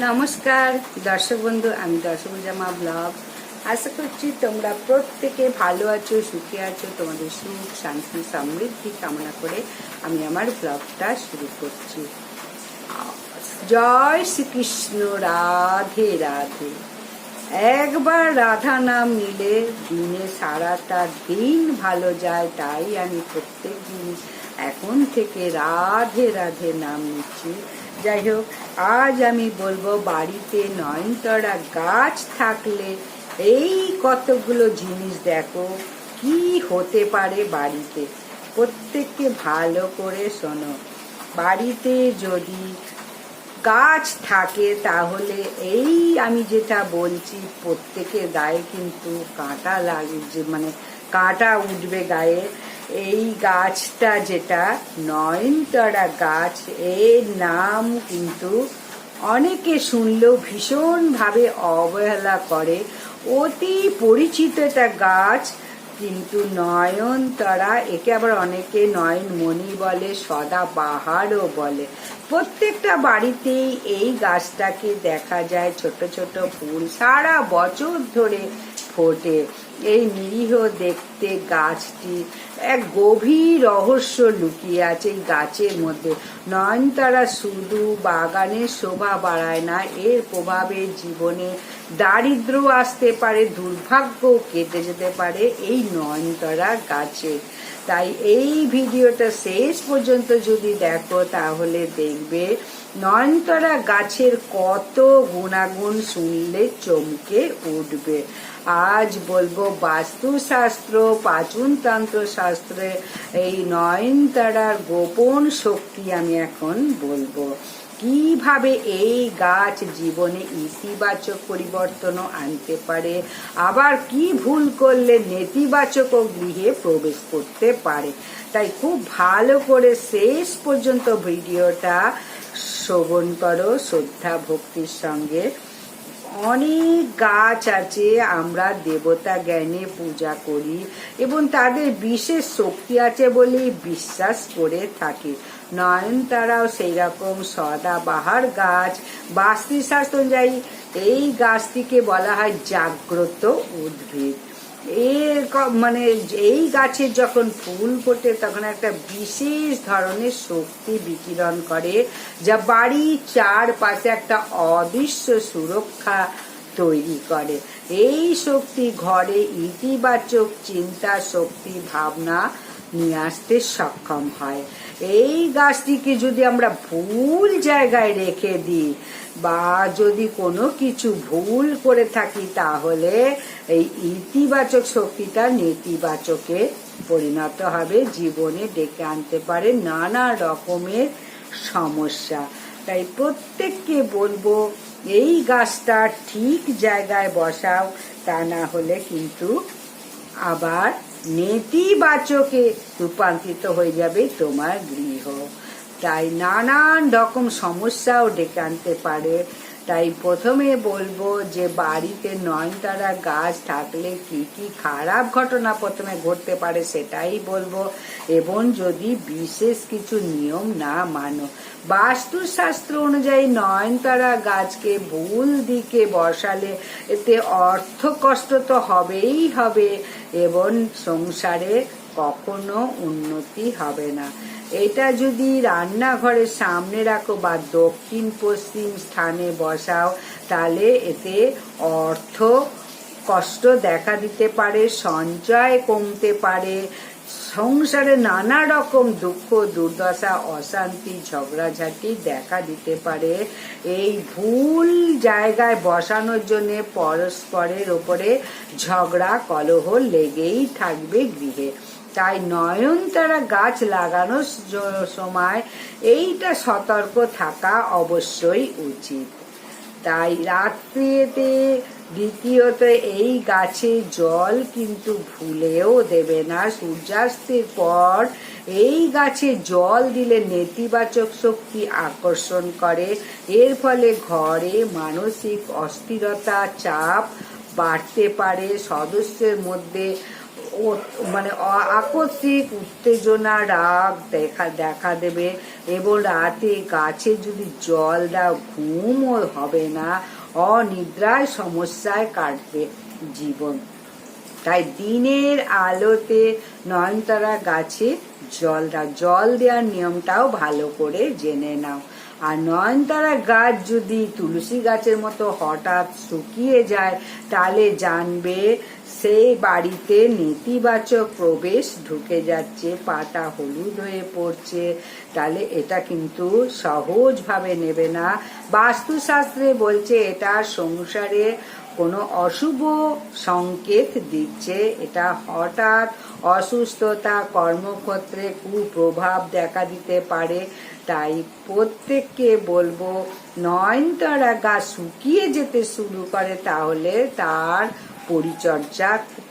নমস্কার, দর্শক বন্ধু, আমি দর্শক জামা ব্লগ। আশা করছি তোমরা প্রত্যেকে ভালো আছো, সুখে আছো। তোমাদের সুখ, শান্তি, সমৃদ্ধি কামনা করে আমি আমার ব্লগটা শুরু করছি। জয় শ্রীকৃষ্ণ, রাধে রাধে। একবার রাধা নাম নিলে দিনে সারাটা দিন ভালো যায়, তাই আমি প্রত্যেক দিন এখন থেকে রাধে রাধে নাম নিচ্ছি। যাই হোক আজ আমি বলব বাড়িতে নয়নতরা গাছ থাকলে এই কতগুলো জিনিস দেখো, কি হতে পারে বাড়িতে? প্রত্যেককে ভালো করে শোনো। বাড়িতে যদি গাছ থাকে তাহলে এই আমি যেটা বলছি, প্রত্যেকের গায়ে কিন্তু কাঁটা লাগে যে মানে কাঁটা উঠবে গায়ে। এই গাছটা যেটা নয়নতারা গাছ, এর নাম কিন্তু অনেকে শুনলেও ভীষণভাবে অবহেলা করে। অতি পরিচিত একটা গাছ, কিন্তু নয়নতারা, একে আবার অনেকে নয়নমণি বলে সদা বাহারও বলে। প্রত্যেকটা বাড়িতেই এই গাছটাকে দেখা যায়, ছোট ছোট ফুল। সারা বছর ধরে ফোটে। এই নিরীহ দেখতে গাছটি এক গভীর রহস্য লুকিয়ে আছে এই গাছের মধ্যে। নয়নতারা শুধু বাগানের শোভা বাড়ায় না, এর প্রভাবে জীবনে দারিদ্র আসতে পারে দুর্ভাগ্য কেটে যেতে পারে এই নয়নতারা গাছে। তাই এই ভিডিওটা শেষ পর্যন্ত যদি দেখো, তাহলে দেখবে নয়নতারা গাছের কত গুণাগুণ শুনলে চমকে উঠবে। আজ বলব বাস্তুশাস্ত্র পাচনতন্ত্র শাস্ত্রে এই নয়নতারার গোপন শক্তি আমি এখন বলব। কীভাবে এই গাছ জীবনে ইতিবাচক পরিবর্তনও আনতে পারে? আবার কি ভুল করলে নেতিবাচক গৃহে প্রবেশ করতে পারে? তাই খুব ভালো করে শেষ পর্যন্ত ভিডিওটা শ্রবণ করো, শ্রদ্ধা ভক্তির সঙ্গে। অনেক গাছ আছে, আমরা দেবতা জ্ঞানে পূজা করি এবং তাদের বিশেষ শক্তি আছে বলেই বিশ্বাস করে থাকি। নয়নতারাও সেই রকম সদাবাহার গাছ। বাস্তুশাস্ত্র অনুযায়ী এই গাছটিকে বলা হয় জাগ্রত উদ্ভিদ। এর মানে এই গাছের যখন ফুল ফোটে, তখন একটা বিশেষ ধরনের শক্তি বিকিরণ করে, যা বাড়ির চারপাশে একটা অদৃশ্য সুরক্ষা তৈরি করে। এই শক্তি ঘরে ইতিবাচক চিন্তা, শক্তি, ভাবনা নিয়ে আসতে সক্ষম হয়। এই গাছটিকে যদি আমরা ভুল জায়গায় রেখে দিই বা যদি কোনো কিছু ভুল করে থাকি, তাহলে এই ইতিবাচক শক্তিটা নেতিবাচকে পরিণত হবে, জীবনে ডেকে আনতে পারে নানা রকমের সমস্যা। তাই প্রত্যেককে বলব, এই গাছটা ঠিক জায়গায় বসাও, তা না হলে কিন্তু আবার নেতিবাচকে রূপান্তরিত হয়ে যাবে তোমার গৃহ। তাই নানান রকম সমস্যাও ডেকে আনতে পারে। তাই প্রথমে বলব যে, বাড়িতে নয়নতারা গাছ থাকলে কি কি খারাপ ঘটনা প্রথমে ঘটতে পারে সেটাই বলব। এবং যদি বিশেষ কিছু নিয়ম না মানো, বাস্তুশাস্ত্র অনুযায়ী নয়নতারা গাছকে ভুল দিকে বসালে এতে অর্থ কষ্ট তো হবেই হবে। এবং সংসারে কখনো উন্নতি হবে না। এটা যদি রান্নাঘরের সামনে রাখো বা দক্ষিণ পশ্চিম স্থানে বসাও, তাহলে এতে অর্থ কষ্ট দেখা দিতে পারে, সঞ্চয় কমতে পারে। সংসারে নানা রকম দুঃখ, দুর্দশা, অশান্তি, ঝগড়াঝাটি দেখা দিতে পারে। এই ভুল জায়গায় বসানোর জন্য পরস্পরের ওপরে ঝগড়া, কলহ লেগেই থাকবে গৃহে। তাই নয়নতারা গাছ লাগানোর সময় এইটা সতর্ক থাকা অবশ্যই উচিত। তাই রাত্রিতে দ্বিতীয়ত এই গাছে জল কিন্তু ভুলেও দেবে না। সূর্যাস্তের পর এই গাছে জল দিলে নেতিবাচক শক্তি আকর্ষণ করে। এর ফলে ঘরে মানসিক অস্থিরতা, চাপ বাড়তে পারে। সদস্যের মধ্যে মানে আকস্মিক উত্তেজনা, রাগ দেখা দেখা দেবে এবং রাতে গাছে যদি জল দাও ঘুমও হবে না অনিদ্রায় সমস্যায় কাটবে জীবন। তাই দিনের আলোতে নয়নতারা গাছে জল দাও। জল দেওয়ার নিয়মটাও ভালো করে জেনে নাও। আর নয়নতারা গাছ যদি তুলসী গাছের মতো হঠাৎ শুকিয়ে যায়, তাহলে জানবে সেই বাড়িতে নেতিবাচক প্রবেশ ঢুকে যাচ্ছে পাতা হলুদ হয়ে পড়ছে। তাহলে এটা কিন্তু সহজভাবে নেবে না। বাস্তুশাস্ত্রে বলছে, এটা সংসারে কোনো অশুভ সংকেত দিচ্ছে। এটা হঠাৎ অসুস্থতা, কর্মক্ষেত্রে কুপ্রভাব দেখা দিতে পারে। তাই প্রত্যেককে বলব, নয়নতারা গাছ শুকিয়ে যেতে শুরু করে, তাহলে তার পরিচর্যা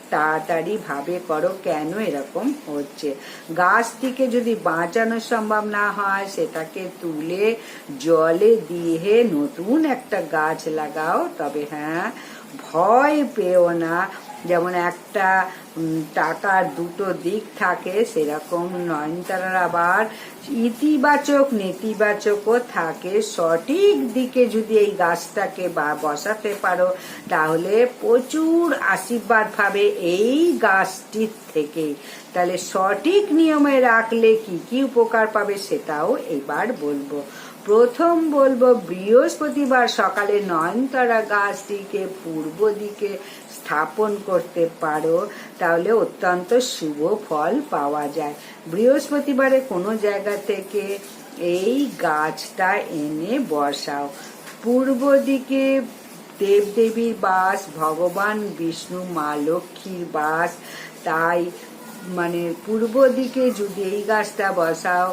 তাড়াতাড়ি ভাবে করো, কেন এরকম হচ্ছে? গাছ থেকে যদি বাঁচানো সম্ভব না হয়, সেটাকে তুলে জলে দিয়ে নতুন একটা গাছ লাগাও। তবে হ্যাঁ ভয় পেও না। যেমন একটা টাকার দুটো দিক থাকে, সেরকম নয়নতারার আবার ইতিবাচক, নেতিবাচকও থাকে। সঠিক দিকে যদি এই গাছটাকে বা বসাতে পারো, তাহলে প্রচুর আশীর্বাদ পাবে এই গাছটির থেকে। তাহলে সঠিক নিয়মে রাখলে কি কি উপকার পাবে সেটাও এবার বলব। প্রথম বলব, বৃহস্পতিবার সকালে নয়নতারা গাছটিকে পূর্ব দিকে স্থাপন করতে পারো, তাহলে অত্যন্ত শুভ ফল পাওয়া যায়। বৃহস্পতিবারে কোনো জায়গা থেকে এই গাছটা এনে বসাও। পূর্ব দিকে দেবদেবীর বাস, ভগবান বিষ্ণু, মা লক্ষ্মীর বাস, তাই মানে পূর্ব দিকে যদি এই গাছটা বসাও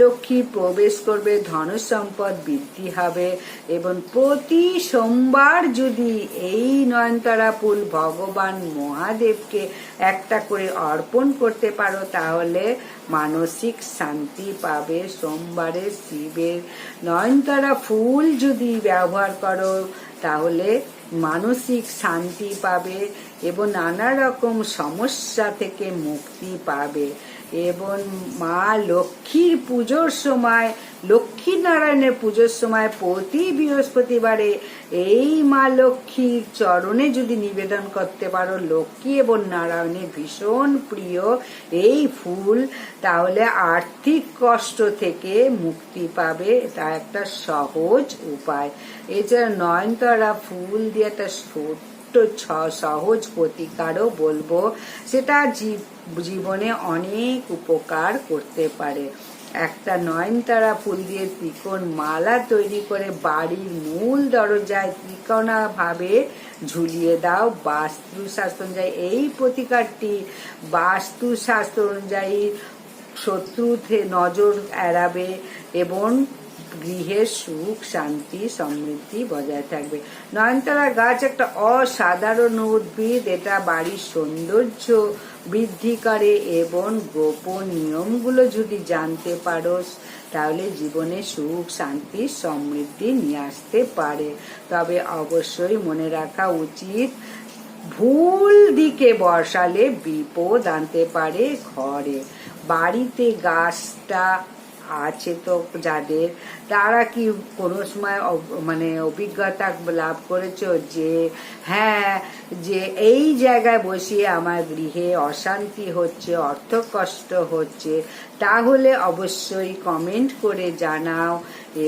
লক্ষ্মী প্রবেশ করবে ধন সম্পদ বৃদ্ধি হবে এবং প্রতি সোমবার যদি এই নয়নতারা ফুল ভগবান মহাদেবকে একটা করে অর্পণ করতে পারো, তাহলে মানসিক শান্তি পাবে সোমবারে শিবের। নয়নতারা ফুল যদি ব্যবহার করো, তাহলে মানসিক শান্তি পাবে এবং নানা রকম সমস্যা থেকে মুক্তি পাবে। এবং মা লক্ষ্মীর পুজোর সময় লক্ষ্মী নারায়ণের পুজোর সময় প্রতি বৃহস্পতিবারে এই মা লক্ষ্মীর চরণে যদি নিবেদন করতে পারো, লক্ষ্মী এবং নারায়ণের ভীষণ প্রিয় এই ফুল, তাহলে আর্থিক কষ্ট থেকে মুক্তি পাবে। তা একটা সহজ উপায়। এছাড়া নয়নতারা ফুল দিয়ে একটা ছোট্ট সহজ প্রতিকারও বলব, সেটা জীবনে অনেক উপকার করতে পারে। একটা নয়নতারা ফুল দিয়ে ত্রিকোণ মালা তৈরি করে বাড়ির মূল দরজায় ত্রিকোণা ভাবে ঝুলিয়ে দাও। বাস্তু বাস্তুশাস্ত্র অনুযায়ী এই প্রতিকারটি বাস্তু বাস্তুশাস্ত্র অনুযায়ী শত্রু নজর এড়াবে এবং গৃহের সুখ, শান্তি, সমৃদ্ধি বজায় থাকবে। নয়নতারা গাছ একটা অসাধারণ উদ্ভিদ, এটা বাড়ির সৌন্দর্য বৃদ্ধি করে এবং গোপন নিয়মগুলো যদি জানতে পারো, তাহলে জীবনে সুখ, শান্তি, সমৃদ্ধি নিয়ে আসতে পারে। তবে অবশ্যই মনে রাখা উচিত, ভুল দিকে বসালে বিপদ আনতে পারে ঘরে। বাড়িতে গাছটা আছে তো যাদের, তারা কি কোনো সময় মানে অভিজ্ঞতা লাভ করেছ যে হ্যাঁ যে এই জায়গায় বসিয়ে আমার গৃহে অশান্তি হচ্ছে, অর্থ কষ্ট হচ্ছে, তাহলে অবশ্যই কমেন্ট করে জানাও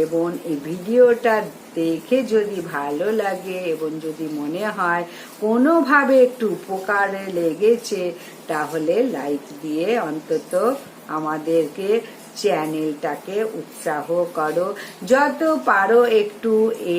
এবং এই ভিডিওটা দেখে যদি ভালো লাগে এবং যদি মনে হয় কোনোভাবে একটু উপকারে লেগেছে, তাহলে লাইক দিয়ে অন্তত আমাদেরকে চ্যানেলটাকে উৎসাহ করো। যত পারো একটু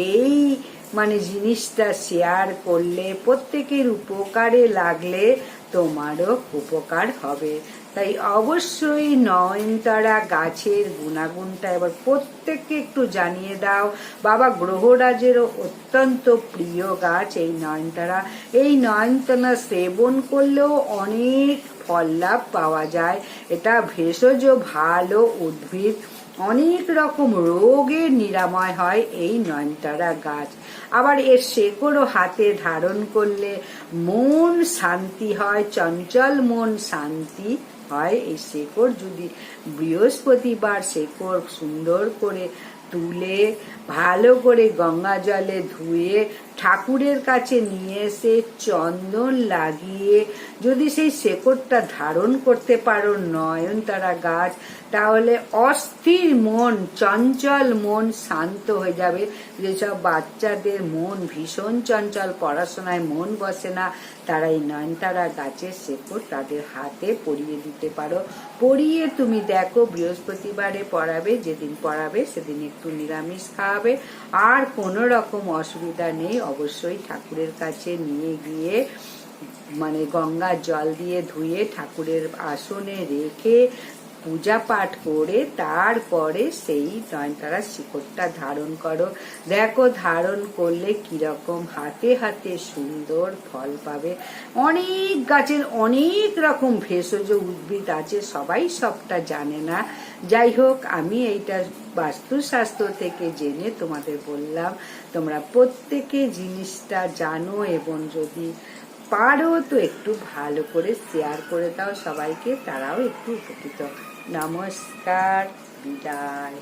এই মানে জিনিসটা শেয়ার করলে প্রত্যেকের উপকারে লাগলে তোমারও উপকার হবে। তাই অবশ্যই নয়নতারা গাছের গুণাগুণটা এবার প্রত্যেককে একটু জানিয়ে দাও। বাবা গ্রহরাজেরও অত্যন্ত প্রিয় গাছ এই নয়নতারা। এই নয়নতারা সেবন করলেও অনেক ফল লাভ পাওয়া যায়। এটা ভেষজ ভালো উদ্ভিদ। অনেক রকম রোগের নিরাময় হয় এই নয়নতারা গাছ। আবার এর শেকড়ও হাতে ধারণ করলে মন শান্তি হয়, চঞ্চল মন শান্তি হয়। এই শেকড় যদি বৃহস্পতিবার শেকড় সুন্দর করে তুলে, ভালো করে গঙ্গা জলে ধুয়ে ঠাকুরের কাছে নিয়ে এসে চন্দন লাগিয়ে যদি সেই শেকড়টা ধারণ করতে পারো নয়নতারা গাছ, তাহলে অস্থির মন, চঞ্চল মন শান্ত হয়ে যাবে। যেসব বাচ্চাদের মন ভীষণ চঞ্চল, পড়াশোনায় মন বসে না, তারা এই নয়নতারা গাছের শেকড় তাদের হাতে পরিয়ে দিতে পারো। পরিয়ে তুমি দেখো, বৃহস্পতিবারে পড়াবে, যেদিন পড়াবে সেদিন একটু নিরামিষ খাওয়াবে। আর কোনো রকম অসুবিধা নেই, অবশ্যই ঠাকুরের কাছে নিয়ে গিয়ে মানে গঙ্গার জল দিয়ে ধুয়ে ঠাকুরের আসনে রেখে পূজা পাঠ করে তারপরে সেই নয়নতারা শিকড়টা ধারণ করো। দেখো ধারণ করলে কীরকম হাতে হাতে সুন্দর ফল পাবে। অনেক গাছের অনেক রকম ভেষজ উদ্ভিদ আছে, সবাই সবটা জানে না। যাই হোক, আমি এইটা বাস্তুশাস্ত্র থেকে জেনে তোমাদের বললাম, তোমরা প্রত্যেকে জিনিসটা জানো এবং যদি পারো তো একটু ভালো করে শেয়ার করে দাও সবাইকে তারাও একটু উপকৃত। নমস্কার বিদায়।